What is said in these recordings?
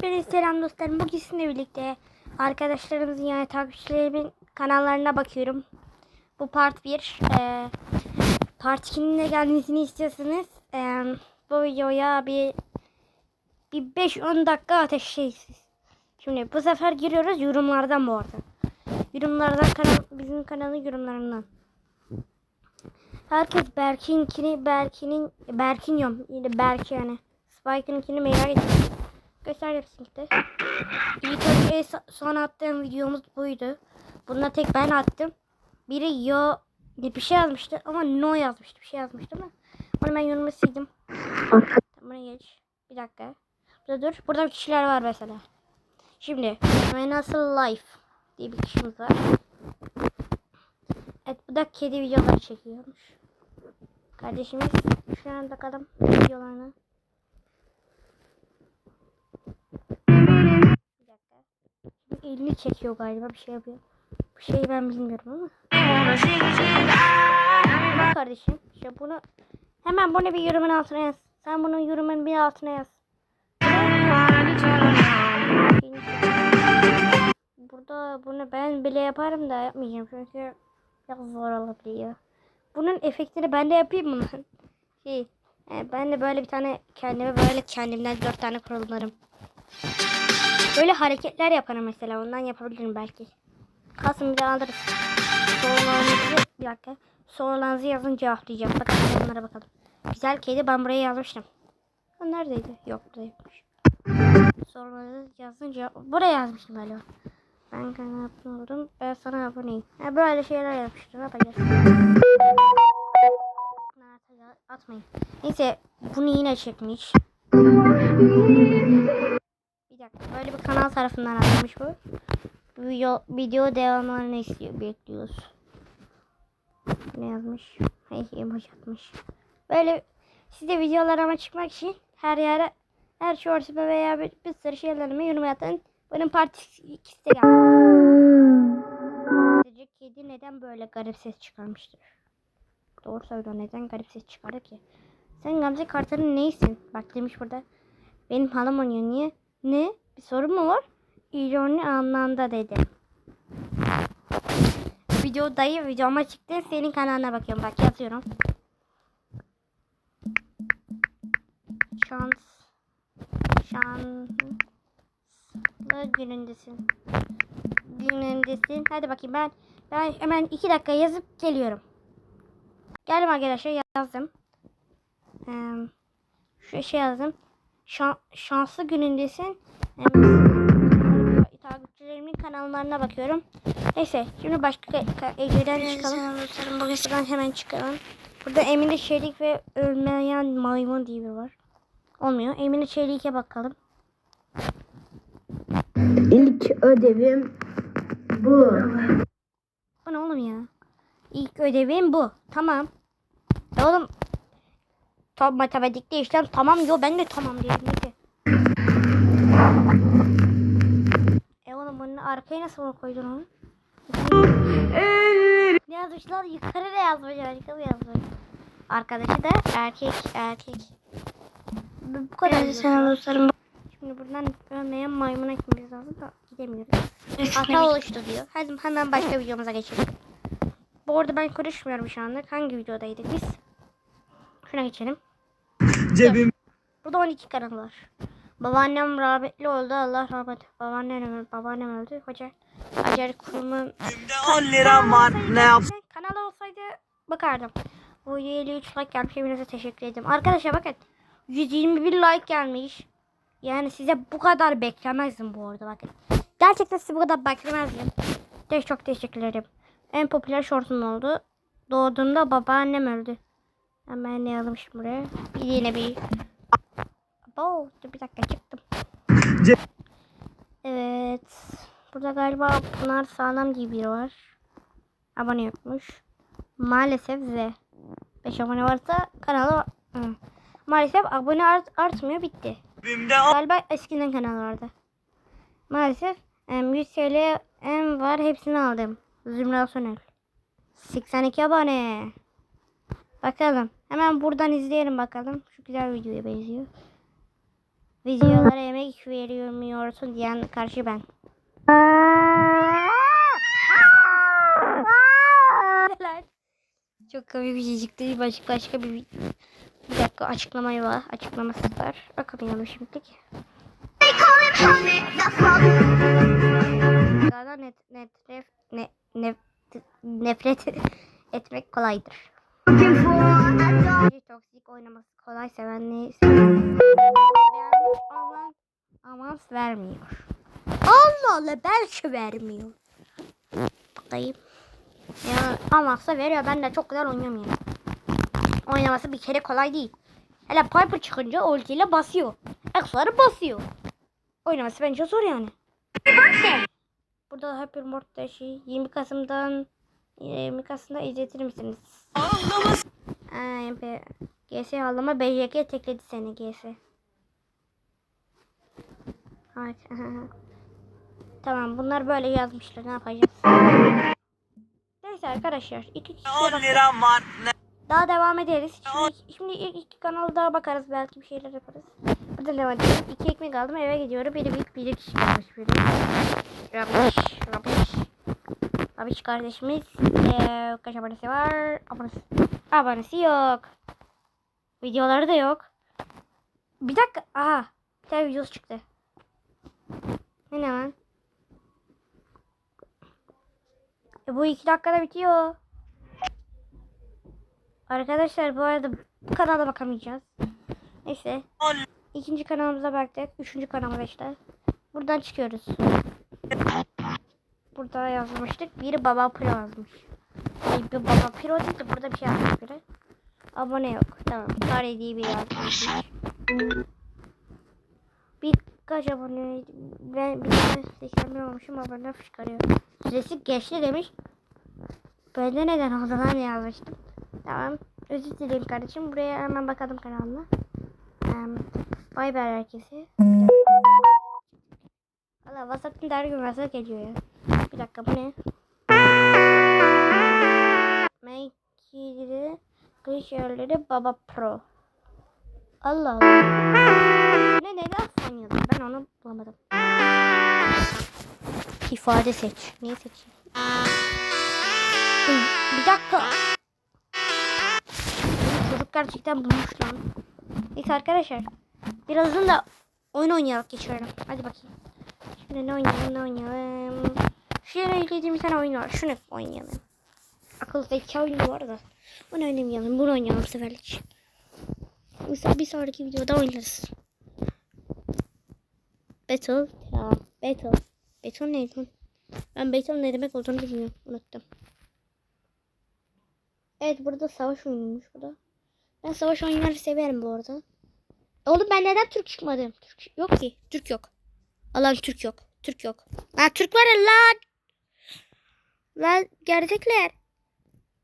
Hepinize selam dostlarım. Bugün sizinle birlikte arkadaşlarımızın yani takipçilerimin kanallarına bakıyorum. Bu part 1. Ee, part 2'nin de gelmesini istiyorsanız ee, bu videoya bir bir 5-10 dakika ateşleyiz. Şimdi bu sefer giriyoruz yorumlardan bu arada. Yorumlardan kanal, bizim kanalın yorumlarından. Herkes Berk'inkini, Berk'inin, Berk'in diyorum. Berk yani. Spike'ınkini merak ediyor. Göster hepsini de. Önce son attığım videomuz buydu. Bunda tek ben attım. Biri yo bir şey yazmıştı ama no yazmıştı. Bir şey yazmıştı ama onu ben yorumu sildim. Buna geç. Bir dakika. Burada dur. Burada kişiler var mesela. Şimdi nasıl life diye bir kişimiz var. Evet bu da kedi videoları çekiyormuş. Kardeşimiz şu an bakalım videolarına. Elini çekiyor galiba bir şey yapıyor. Bu şeyi ben bilmiyorum ama. Kardeşim işte bunu hemen bunu bir yorumun altına yaz. Sen bunun yorumun bir altına yaz. Burada bunu ben bile yaparım da yapmayacağım çünkü biraz zor olabiliyor. Bunun efektini ben de yapayım mı? Şey, e, ben de böyle bir tane kendime böyle kendimden dört tane kurullarım. Böyle hareketler yaparım mesela ondan yapabilirim belki. Kalsın bir de alırız. Sorularınızı bir dakika. Sorularınızı yazın cevaplayacağım. Bakalım onlara bakalım. Güzel kedi ben buraya yazmıştım. Neredeydi? Yok burada yokmuş. Sorularınızı yazın cevap. Buraya yazmıştım galiba. Ben kana abone oldum. Ben sana aboneyim. Ha, böyle şeyler yapmıştım. Ne Atmayın. Neyse bunu yine çekmiş. Böyle bir kanal tarafından atmış bu. Video, video devamlarını istiyor. Bekliyoruz. Ne yazmış? Hey emoji atmış. Böyle size videolarıma çıkmak için her yere her shorts'uma veya bir, bir sürü şeylerime yorum atın. Benim parti ikisi de geldi. Sizce kedi neden böyle garip ses çıkarmıştır? Doğru söylüyor. Neden garip ses çıkardı ki? Sen Gamze Kartal'ın neysin? Bak demiş burada. Benim halam oynuyor. Niye? Ne? Bir sorun mu var? İroni anlamda dedi. Video dayı videoma çıktı. Senin kanalına bakıyorum. Bak yazıyorum. Şans. Şanslı günündesin. Günündesin. Hadi bakayım ben ben hemen iki dakika yazıp geliyorum. Geldim arkadaşlar yazdım. Ee, şu şey yazdım. Şan, şanslı günündesin. Takipçilerimin kanallarına bakıyorum. Neyse şimdi başka Ece'den çıkalım. Buradan hemen çıkalım. Burada Emine Çelik ve Ölmeyen Maymun diye biri var. Olmuyor. Emine Çelik'e bakalım. İlk ödevim bu. Bu ne oğlum ya? İlk ödevim bu. Tamam. Ya oğlum. Tam matematikte işlem tamam yo ben de tamam diyorum. Bunu arkaya nasıl koydun onu? ne yazmışlar? Yukarı ne yazmışlar? Yukarı yazmış. Arkadaşı da erkek erkek. Bu bu kadar. Evet, sana dostlarım. Şimdi buradan ölmeyen maymuna gitmemiz lazım da gidemiyoruz. Hata oluştu diyor. Hadi hemen başka videomuza geçelim. Bu arada ben konuşmuyorum şu anda. Hangi videodaydık biz? Şuna geçelim. Cebim Burada 12 kanal var. Babaannem rahmetli oldu. Allah rahmet. Babaannem öldü. Babaannem öldü. Hoca Acar kurumun cebimde 10 liram var. Ne yap? kanal olsaydı bakardım. Bu videoya 53 like gelmiş. Hepinize teşekkür ederim. Arkadaşlar bakın. 121 like gelmiş. Yani size bu kadar beklemezdim bu arada bakın. Gerçekten size bu kadar beklemezdim. De çok teşekkür ederim. En popüler şortum oldu. Doğduğumda babaannem öldü. Hemen ne şimdi buraya. Bir yine bir. Abo, dur bir dakika çıktım. Evet. Burada galiba Pınar Sağlam diye biri var. Abone yokmuş. Maalesef Z. 5 abone varsa kanala... Hı. Maalesef abone art artmıyor bitti. Galiba eskiden kanal vardı. Maalesef em, 100 TL em var hepsini aldım. Zümra Sonel. 82 abone. Bakalım. Hemen buradan izleyelim bakalım. Şu güzel videoya benziyor. Videolara emek vermiyorsun diyen karşı ben. Çok komik bir şey çıktı. Başka başka bir bir dakika açıklamayı var. Açıklaması var. Bakamıyorum şimdilik. Net net nef, ne, nef, nefret etmek kolaydır. Toksik oynaması kolay sevenliği aman aman vermiyor. Allah Allah belki vermiyor. Bakayım. Ya amazsa veriyor. Ben de çok güzel oynamıyorum. Oynaması bir kere kolay değil. Hele Piper çıkınca ultiyle basıyor. Ekstra basıyor. Oynaması bence zor yani. Burada Hyper Mode şey 20 Kasım'dan 20 Kasım'da izletir misiniz? Ay, be, GS ağlama BJK tekledi seni GS. Evet. tamam bunlar böyle yazmışlar ne yapacağız? Neyse arkadaşlar iki kişi 10 liram var daha devam ederiz. Şimdi, şimdi ilk iki kanalı daha bakarız. Belki bir şeyler yaparız. Buradan devam edelim. İki ekmek aldım eve gidiyorum. Biri büyük biri küçük olmuş biri. Rabiş. Rabiş. Rabiş kardeşimiz. Ee, kaç abonesi var? Abonesi. Abonesi yok. Videoları da yok. Bir dakika. Aha. Bir tane videosu çıktı. Ne ne lan? E, bu iki dakikada bitiyor. Arkadaşlar bu arada bu kanala bakamayacağız. Neyse. İkinci kanalımıza baktık. Üçüncü kanalımıza işte. Buradan çıkıyoruz. Burada yazmıştık. Biri Baba Pro yazmış. Ay, bir Baba Pro değil de burada bir şey yazmış biri. Abone yok. Tamam. Tarih diye biri yazmış. Birkaç abone ben bir tane 81 olmuşum abone çıkarıyor. Süresi geçti demiş. Ben de neden oldu lan yazmıştım. Tamam. Özür dilerim kardeşim. Buraya hemen bakalım kanalına. Um, bay bay herkese. Valla WhatsApp'ın der gün mesaj geliyor ya. Bir dakika bu ne? Make'de kış Baba Pro. Allah Allah. Ne neden sanıyordum? Ben onu bulamadım. İfade seç. Neyi seçeyim? Bir dakika. Çocuk gerçekten bulmuş lan. Neyse arkadaşlar. Birazdan da oyun oynayalım geçiyorum. Hadi bakayım. Şimdi ne oynayalım ne oynayalım. Şu yere yüklediğim bir tane oyun var. Şunu oynayalım. Akıl zeka oyunu var da. Bunu oynamayalım. Bunu oynayalım bu seferlik. Mesela bir sonraki videoda oynarız. Battle. Ya Battle. Battle neydi lan? Ben Battle ne demek olduğunu bilmiyorum. Unuttum. Evet burada savaş oyunuymuş bu da. Ben savaş oyunları severim bu arada. Oğlum ben neden Türk çıkmadım? Türk yok ki. Türk yok. Allah'ım Türk yok. Türk yok. Ha Türk var ya lan. Lan gerçekler.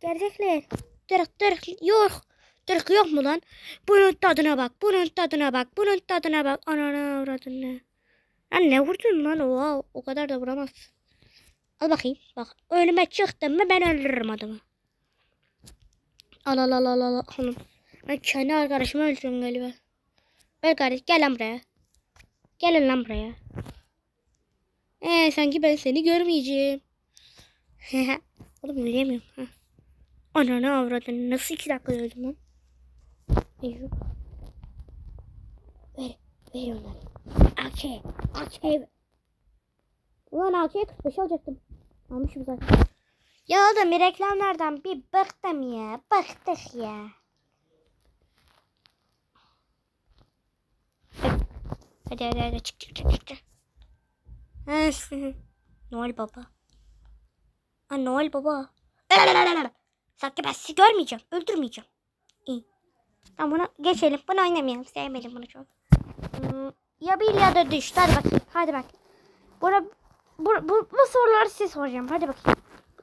Gerçekler. Türk Türk yok. Türk yok mu lan? Bunun tadına bak. Bunun tadına bak. Bunun tadına bak. Anana avradına. Lan ne vurdun lan? Oha, o kadar da vuramazsın. Al bakayım. Bak önüme çıktın mı ben öldürürüm adamı. Al al al al al. Oğlum. Ben kendi arkadaşımı öldürüyorum galiba. Gel kardeş gel lan buraya. Gelin lan buraya. Ee sanki ben seni görmeyeceğim. Oğlum yürüyemiyorum. Ha. Ananı avradın. Nasıl iki dakika öldüm lan? Ver. Ver onları. AK. AK. Ulan AK'ye 45 alacaktım. Almışım zaten. Ya oğlum reklamlardan bir bıktım ya. Bıktık ya. Hadi hadi hadi çık çık çık çık. Noel Baba. Ha Noel Baba. Sanki ben sizi görmeyeceğim. Öldürmeyeceğim. İyi. Tamam bunu geçelim. Bunu oynamayalım. Sevmedim bunu çok. Hmm, ya bir ya da düştü. Hadi bakayım. Hadi bak. Bura, bu, bu, bu soruları size soracağım. Hadi bakayım.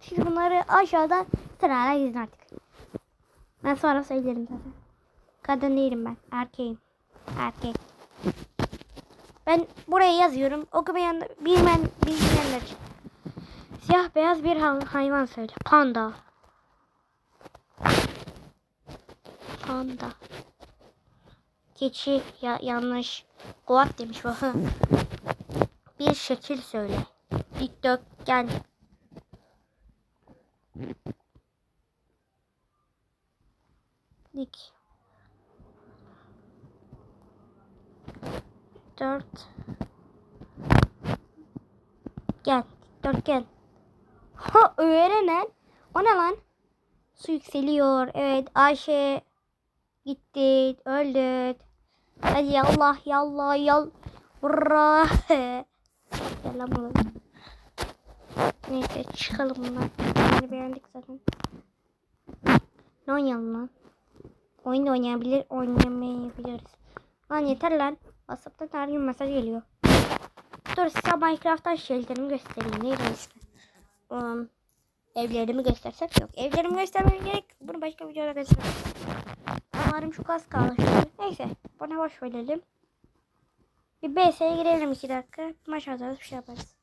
Şimdi bunları aşağıdan sırayla yazın artık. Ben sonra söylerim zaten. Kadın değilim ben. Erkeğim. Erkek. Ben buraya yazıyorum. Okumayan, bilmeyen, bilmeyenler için. Siyah beyaz bir hay- hayvan söyle. Panda. Panda. geçi ya, yanlış. Kuat demiş bu. Bir şekil söyle. Dikdörtgen. Dik. Dört. Gel. Dörtgen. Ha öğrenen. O ne lan? Su yükseliyor. Evet Ayşe gitti. Öldü. Hadi yallah yallah yal. Hurra. Gel lan buraya. Neyse çıkalım bundan. Yani beğendik zaten. Ne oynayalım lan? Oyun da oynayabilir, oynamayabiliriz. Lan yeter lan. WhatsApp'tan her gün mesaj geliyor. Dur size Minecraft'tan şeylerimi göstereyim. Neydi ismi? Um, evlerimi göstersek yok. Evlerimi göstermem gerek. Bunu başka videoda göstereyim. Umarım çok az kaldı. Neyse. Buna boş verelim. Bir BS'ye girelim iki dakika. Bir maç atarız bir şey yaparız.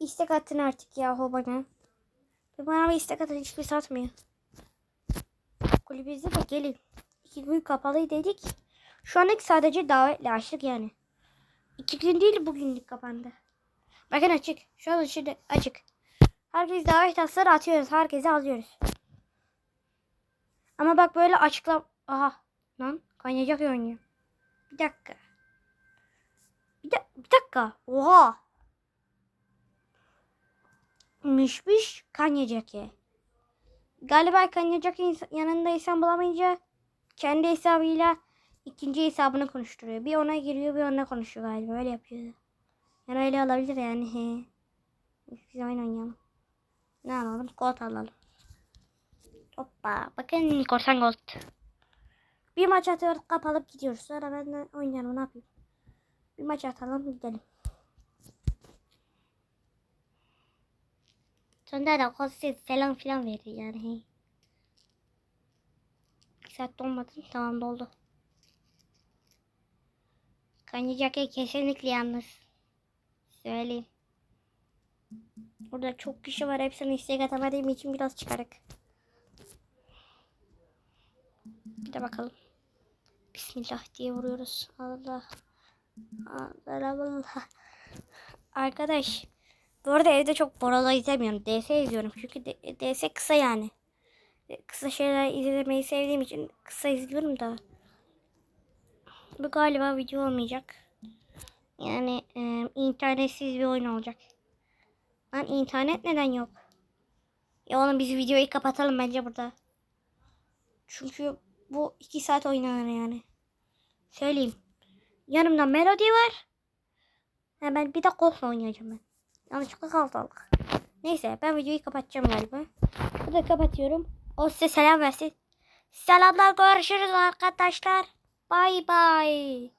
İstek attın artık yahu bana. Bir bana bir istek atın hiçbir satmıyor. Kulübümüzde de gelin. İki gün kapalı dedik. Şu anlık sadece davetle açtık yani. İki gün değil bugünlük kapandı. Bakın açık. Şu an şimdi açık. Herkes davet atsalar atıyoruz. Herkese alıyoruz. Ama bak böyle açıkla... Aha. Lan kaynayacak oynuyor. Bir dakika. Bir, da- bir dakika. Oha. Mişmiş kaynayacak ya. Galiba kaynayacak ins- yanında insan bulamayınca kendi hesabıyla ikinci hesabını konuşturuyor. Bir ona giriyor bir ona konuşuyor galiba. Öyle yapıyor. Yani öyle olabilir yani. He. Biz oyun oynayalım. Ne alalım? Gold alalım. Hoppa. Bakın korsan gold. Bir maç atıyoruz kapalıp gidiyoruz. Sonra ben de oynayalım ne yapayım. Bir maç atalım gidelim. Sonra da konser selam filan verir yani. Bir saat dolmadı. Tamam doldu. Kanyacak kesinlikle yalnız. Söyleyeyim. Burada çok kişi var. Hepsini istek atamadığım için biraz çıkarık. Bir de bakalım. Bismillah diye vuruyoruz. Allah. Allah Allah. Arkadaş. Bu arada evde çok Borala izlemiyorum. DS izliyorum. Çünkü DS kısa yani. E, Kısa şeyler izlemeyi sevdiğim için kısa izliyorum da. Bu galiba video olmayacak. Yani e, internetsiz bir oyun olacak. Lan internet neden yok? Ya oğlum biz videoyu kapatalım bence burada. Çünkü bu iki saat oynanır yani. Söyleyeyim. Yanımda Melody var. Ha, ben bir de golf oynayacağım ben. Yanlışlıkla kaldı aldık. Neyse ben videoyu kapatacağım galiba. Burada kapatıyorum. O size selam versin. Selamlar görüşürüz arkadaşlar. Bay bay.